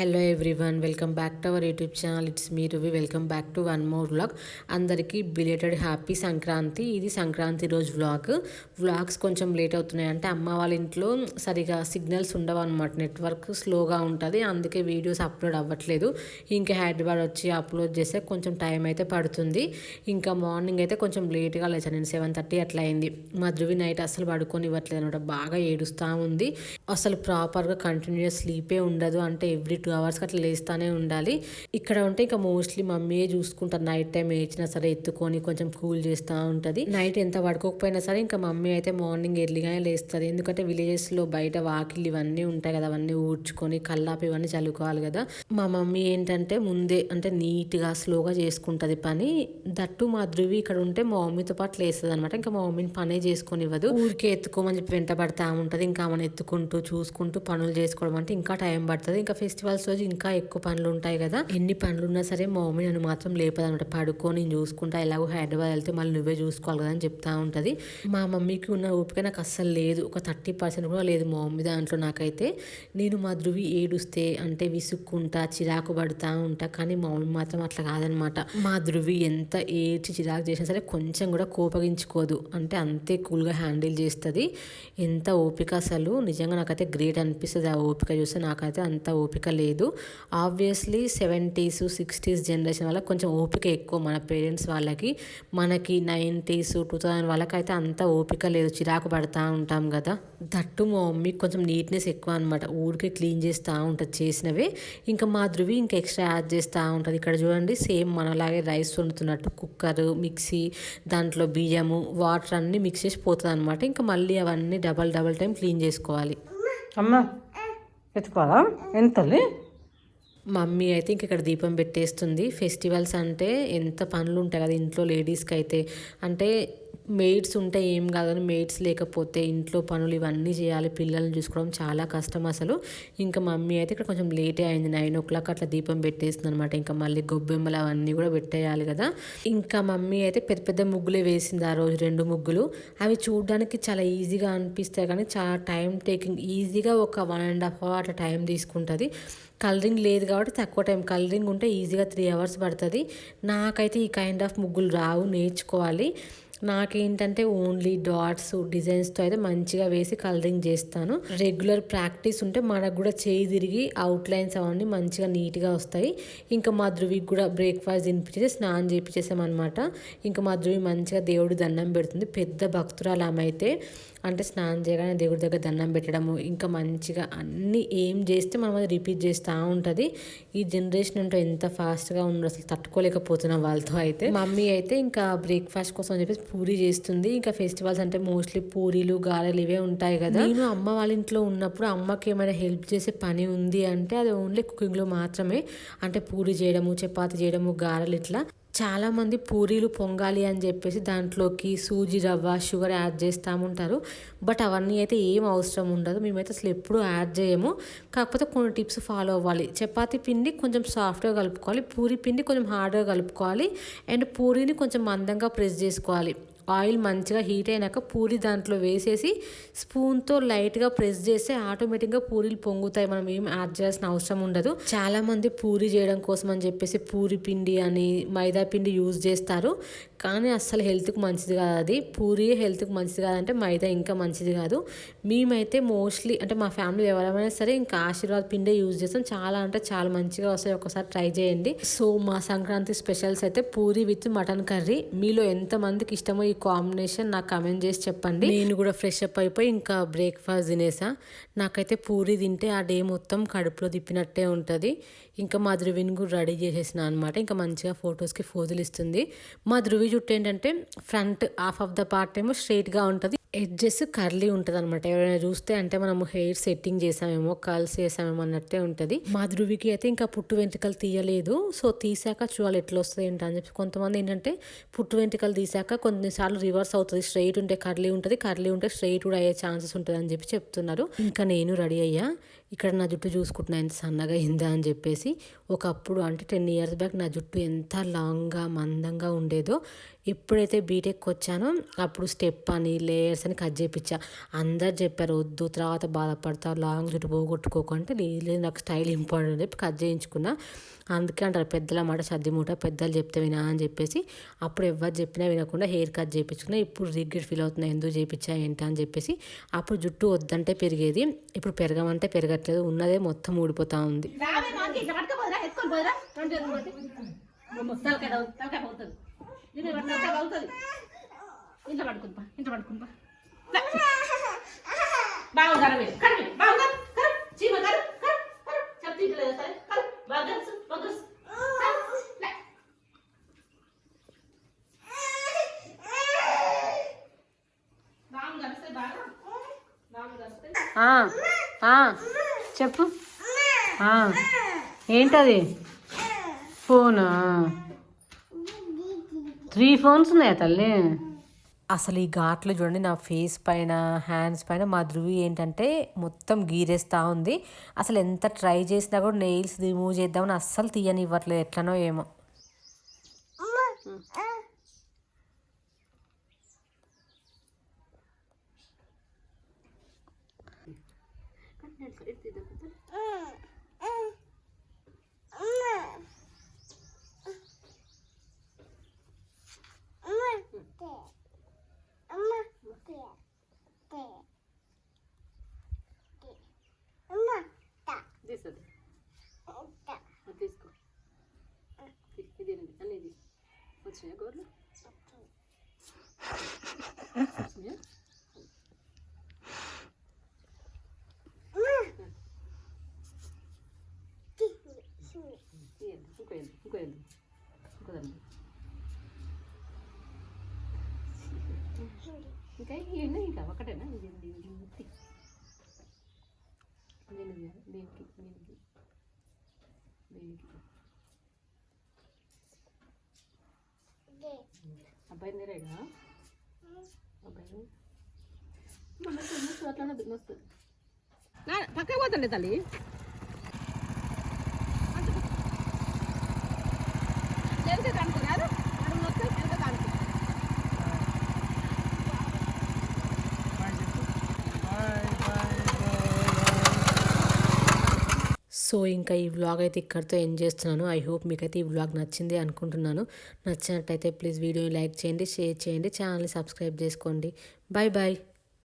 Hello everyone welcome back to our YouTube channel it's me Ruvi welcome back to one more vlog అందరికీ belated happy Sankranti. ఇది సంక్రాంతి రోజు vlog vlogs కొంచెం late అవుతున్నాయి. అంటే అమ్మ వాళ్ళ ఇంట్లో సరిగా సిగ్నల్స్ ఉండవు అనమాట నెట్వర్క్ స్లోగా ఉంటుంది. అందుకే వీడియోస్ అప్లోడ్ అవ్వట్లేదు. ఇంకా హైదరాబాద్ వచ్చి అప్లోడ్ చేస్తే కొంచెం టైం అయితే పడుతుంది. ఇంకా మార్నింగ్ అయితే కొంచెం లేట్గా లేచాను. నేను సెవెన్ థర్టీ అట్లా అయింది. మా ధృవి నైట్ అసలు పడుకొని ఇవ్వట్లేదు అనమాట బాగా ఏడుస్తూ ఉంది. అసలు ప్రాపర్గా కంటిన్యూస్ స్లీపే ఉండదు. అంటే ఎవ్రీ టూ అవర్స్కి అట్లా లేస్తూనే ఉండాలి. ఇక్కడ ఉంటే ఇంకా మోస్ట్లీ మమ్మీయే చూసుకుంటారు. నైట్ టైం వేచినా సరే ఎత్తుకొని కొంచెం కూల్ చేస్తూ ఉంటుంది. నైట్ ఎంత పడుకోకపోయినా సరే ఇంకా మమ్మీ అయితే మార్నింగ్ ఎర్లీగానే లేస్తుంది. ఎందుకంటే విలేజెస్లో బయట వాకిళ్ళు ఇవన్నీ ఉంటాయి కదా అవన్నీ ఊడ్చుకొని కల్లాపి ఇవన్నీ చల్లుకోవాలి కదా. మా మమ్మీ ఏంటంటే ముందే అంటే నీట్గా స్లోగా చేసుకుంటుంది పని. దట్టు మా ధృవి ఇక్కడ ఉంటే మా మమ్మీతో పాటు లేస్తుంది అనమాట ఇంకా మా మమ్మీని పనే చేసుకొని ఇవ్వదు ఊరికే ఎత్తుకోమని చెప్పి వెంట పడతా ఉంటుంది. ఇంకా ఆమెను ఎత్తుకుంటూ చూసుకుంటూ పనులు చేసుకోవడం అంటే ఇంకా టైం పడుతుంది. ఇంకా ఫెస్టివల్ ఫెస్టివల్స్ రోజు ఇంకా ఎక్కువ పనులు ఉంటాయి కదా. ఎన్ని పనులు ఉన్నా సరే మా మమ్మీ నన్ను మాత్రం లేపదనమాట. పడుకో నేను చూసుకుంటా ఎలాగో హైదరాబాద్ వెళ్తే మళ్ళీ నువ్వే చూసుకోవాలి కదా అని చెప్తా ఉంటుంది. మా మమ్మీకి ఉన్న ఓపిక నాకు అస్సలు లేదు. ఒక థర్టీ పర్సెంట్ కూడా లేదు మా మమ్మీ దాంట్లో నాకైతే. నేను మా ధృవి ఏడుస్తే అంటే విసుక్కుంటా చిరాకు పడుతూ ఉంటా. కానీ మా మమ్మీ మాత్రం అట్లా కాదనమాట. మా ధృవి ఎంత ఏడ్చి చిరాకు చేసినా సరే కొంచెం కూడా కోపగించుకోదు. అంటే అంతే కూల్గా హ్యాండిల్ చేస్తుంది. ఎంత ఓపిక అసలు. నిజంగా నాకైతే గ్రేట్ అనిపిస్తుంది ఆ ఓపిక చూస్తే. నాకైతే అంత ఓపిక లేదు. ఆబ్వియస్లీ సెవెంటీస్ సిక్స్టీస్ జనరేషన్ వాళ్ళకి కొంచెం ఓపిక ఎక్కువ మన పేరెంట్స్ వాళ్ళకి. మనకి నైంటీస్ టూ థౌజండ్ వాళ్ళకైతే అంత ఓపిక లేదు. చిరాకు పడతా ఉంటాం కదా. దట్టు మా మమ్మీకి కొంచెం నీట్నెస్ ఎక్కువ అనమాట ఊరికే క్లీన్ చేస్తూ ఉంటుంది చేసినవే. ఇంకా మా ధృవి ఇంకా ఎక్స్ట్రా యాడ్ చేస్తూ ఉంటుంది. ఇక్కడ చూడండి సేమ్ మనలాగే రైస్ వండుతున్నట్టు కుక్కర్ మిక్సీ దాంట్లో బియ్యము వాటర్ అన్నీ మిక్స్ చేసి పోతుంది అనమాట ఇంకా మళ్ళీ అవన్నీ డబల్ డబల్ టైం క్లీన్ చేసుకోవాలి. అమ్మ! ఎత్తుకోవాలా ఎంతలే మమ్మీ అయితే ఇంక ఇక్కడ దీపం పెట్టేస్తుంది. ఫెస్టివల్స్ అంటే ఎంత పనులు ఉంటాయి కదా ఇంట్లో లేడీస్కి అయితే అంటే మెయిడ్స్ ఉంటే ఏం కాదు మెయిడ్స్ లేకపోతే ఇంట్లో పనులు ఇవన్నీ చేయాలి పిల్లల్ని చూసుకోవడం చాలా కష్టం అసలు. ఇంకా మమ్మీ అయితే ఇక్కడ కొంచెం లేటే అయింది నైన్ ఓ క్లాక్ అట్లా దీపం పెట్టేస్తుంది అనమాట ఇంకా మళ్ళీ గొబ్బెమ్మలు అవన్నీ కూడా పెట్టేయాలి కదా. ఇంకా మమ్మీ అయితే పెద్ద పెద్ద ముగ్గులే వేసింది ఆ రోజు రెండు ముగ్గులు. అవి చూడడానికి చాలా ఈజీగా అనిపిస్తాయి కానీ చాలా టైం టేకింగ్ ఈజీగా ఒక వన్ అండ్ హాఫ్ అవర్ అట్లా టైం తీసుకుంటుంది. కలరింగ్ లేదు కాబట్టి తక్కువ టైం కలరింగ్ ఉంటే ఈజీగా త్రీ అవర్స్ పడుతుంది. నాకైతే ఈ కైండ్ ఆఫ్ ముగ్గులు రావు నేర్చుకోవాలి. నాకేంటంటే ఓన్లీ డాట్స్ డిజైన్స్తో అయితే మంచిగా వేసి కలరింగ్ చేస్తాను. రెగ్యులర్ ప్రాక్టీస్ ఉంటే మనకు కూడా చేయి తిరిగి అవుట్లైన్స్ అవన్నీ మంచిగా నీట్గా వస్తాయి. ఇంకా మా ధృవికి కూడా బ్రేక్ఫాస్ట్ తినిపించేసి స్నానం చేయించేసామన్నమాట ఇంకా మా ధృవి మంచిగా దేవుడు దండం పెడుతుంది. పెద్ద భక్తురాలు ఆమె అయితే. అంటే స్నానం చేయగానే దేవుడి దగ్గర దండం పెట్టడము ఇంకా మంచిగా అన్నీ ఏం చేస్తే మనం అది రిపీట్ చేస్తూ ఉంటుంది. ఈ జనరేషన్ అంటే ఎంత ఫాస్ట్గా ఉండదు అసలు తట్టుకోలేకపోతున్నాం వాళ్ళతో అయితే. మమ్మీ అయితే ఇంకా బ్రేక్ఫాస్ట్ కోసం అని చెప్పేసి పూరి చేస్తుంది. ఇంకా ఫెస్టివల్స్ అంటే మోస్ట్లీ పూరీలు గారెలు ఇవే ఉంటాయి కదా. నేను అమ్మ వాళ్ళ ఇంట్లో ఉన్నప్పుడు అమ్మకి ఏమైనా హెల్ప్ చేసే పని ఉంది అంటే అది ఓన్లీ కుకింగ్లో మాత్రమే. అంటే పూరి చేయడము చపాతి చేయడము గారెలు ఇట్లా. చాలామంది పూరీలు పొంగాలి అని చెప్పేసి దాంట్లోకి సూజీ రవ్వ షుగర్ యాడ్ చేస్తాముంటారు. బట్ అవన్నీ అయితే ఏం అవసరం ఉండదు. మేమైతే అసలు ఎప్పుడు యాడ్ చేయము. కాకపోతే కొన్ని టిప్స్ ఫాలో అవ్వాలి. చపాతి పిండి కొంచెం సాఫ్ట్గా కలుపుకోవాలి. పూరి పిండి కొంచెం హార్డ్గా కలుపుకోవాలి. అండ్ పూరీని కొంచెం మందంగా ప్రెస్ చేసుకోవాలి. ఆయిల్ మంచిగా హీట్ అయినాక పూరి దాంట్లో వేసేసి స్పూన్తో లైట్గా ప్రెస్ చేస్తే ఆటోమేటిక్గా పూరీలు పొంగుతాయి. మనం ఏం యాడ్ చేయాల్సిన అవసరం ఉండదు. చాలామంది పూరి చేయడం కోసం అని చెప్పేసి పూరి పిండి అని మైదా పిండి యూజ్ చేస్తారు. కానీ అస్సలు హెల్త్కి మంచిది కాదు అది. పూరి హెల్త్కి మంచిది కాదంటే మైదా ఇంకా మంచిది కాదు. మేమైతే మోస్ట్లీ అంటే మా ఫ్యామిలీ ఎవరైనా సరే ఇంకా ఆశీర్వాద్ పిండే యూజ్ చేస్తాం. చాలా అంటే చాలా మంచిగా వస్తాయి. ఒకసారి ట్రై చేయండి. సో మా సంక్రాంతి స్పెషల్స్ అయితే పూరి విత్ మటన్ కర్రీ. మీలో ఎంతమందికి ఇష్టమో ఈ కాంబినేషన్ నాకు కమెంట్ చేసి చెప్పండి. నేను కూడా ఫ్రెష్ అప్ అయిపోయి ఇంకా బ్రేక్ఫాస్ట్ తినేసా. నాకైతే పూరి తింటే ఆ డే మొత్తం కడుపులో తిప్పినట్టే ఉంటుంది. ఇంకా మా ధృవిని కూడా రెడీ చేసేసిన అనమాట ఇంకా మంచిగా ఫొటోస్కి ఫోజులు ఇస్తుంది. మా ధృవి జుట్టు ఏంటంటే front half of the part ఏమో స్ట్రైట్గా ఉంటుంది. ఎడ్జెస్ కర్లీ ఉంటుంది అనమాట ఎవరైనా చూస్తే అంటే మనము హెయిర్ సెట్టింగ్ చేసామేమో కర్ల్స్ చేసామేమో అన్నట్టే ఉంటుంది. మా ధృవికి అయితే ఇంకా పుట్టు వెంట్రుకలు తీయలేదు. సో తీసాక చూడాలి ఎట్లా వస్తుంది ఏంటి అని చెప్పి కొంతమంది ఏంటంటే పుట్టు వెంట్రుకలు తీసాక కొన్నిసార్లు రివర్స్ అవుతుంది. స్ట్రైట్ ఉంటే కర్లీ ఉంటుంది కర్లీ ఉంటే స్ట్రైట్ కూడా అయ్యే ఛాన్సెస్ ఉంటుంది అని చెప్పి చెప్తున్నారు. ఇంకా నేను రెడీ అయ్యా. ఇక్కడ నా జుట్టు చూసుకుంటున్నా ఎంత సన్నగా అయిందా అని చెప్పేసి ఒకప్పుడు అంటే టెన్ ఇయర్స్ బ్యాక్ నా జుట్టు ఎంత లాంగ్గా మందంగా ఉండేదో ఎప్పుడైతే బీటెక్ వచ్చానో అప్పుడు స్టెప్ అని లేయర్స్ అని కట్ చేయించా అందరు చెప్పారు వద్దు తర్వాత బాధపడతావు లాంగ్ జుట్టు పోగొట్టుకోకు అంటే లేదు నాకు స్టైల్ ఇంపార్టెంట్ అని చెప్పి కట్ చేయించుకున్నా. అందుకే అంటారు పెద్దల మాట సర్ది మూట పెద్దలు చెప్తే వినా అని చెప్పేసి అప్పుడు ఎవరు చెప్పినా వినకుండా హెయిర్ కట్ చేయించుకున్నా ఇప్పుడు రిగ్రెట్ ఫీల్ అవుతున్నా ఎందుకు చేయించా ఏంటి అని చెప్పేసి అప్పుడు జుట్టు వద్దంటే పెరిగేది ఇప్పుడు పెరగమంటే పెరగట్లేదు ఉన్నదే మొత్తం ఊడిపోతా ఉంది. ఇంట్లో ఇంట్లో కరవే కరవే చీమ కరు కరు చెప్తే సరే కరు బాగా గరుసు బాగా గరుసు కరు, లే. బాగా గరిస్తే బాగా బాగా గరిస్తే చెప్పు. ఏంటది? ఫోనా? త్రీ ఫోన్స్ ఉన్నాయా తల్లి? అసలు ఈ ఘాట్లు చూడండి నా ఫేస్ పైన హ్యాండ్స్ పైన మా ధృవి ఏంటంటే మొత్తం గీరేస్తూ ఉంది. అసలు ఎంత ట్రై చేసినా కూడా నెయిల్స్ రిమూవ్ చేద్దామని అస్సలు తీయనివ్వట్లేదు ఎట్లనో ఏమో తీస్తుంది తీసుకో ఇది అన్నీ ఇది వచ్చినాయా గోర్లు వచ్చినాయా తీయండి ఇంకో ఏంది ఇంకో ఏంది ఇంకో దాన్ని ఇంకా ఇవన్నీ ఇంకా ఒకటేనా ఇది ఇది ఇది ఇది దీనికి దీనికి దీనికి దీనికి అబ్బాయి నేరేగా అబ్బాయి అట్లానే వస్తుంది. పక్క పోతండి తల్లి. వెనక కనుక్కున్నారు సో ఇంకా ఈ వ్లాగ్ అయితే ఇక్కడితో ఎండ్ చేస్తున్నాను. ఐ హోప్ మీకైతే ఈ వ్లాగ్ నచ్చింది అనుకుంటున్నాను. నచ్చినట్టయితే ప్లీజ్ వీడియోని లైక్ చేయండి షేర్ చేయండి ఛానల్ని సబ్స్క్రైబ్ చేసుకోండి. Bye bye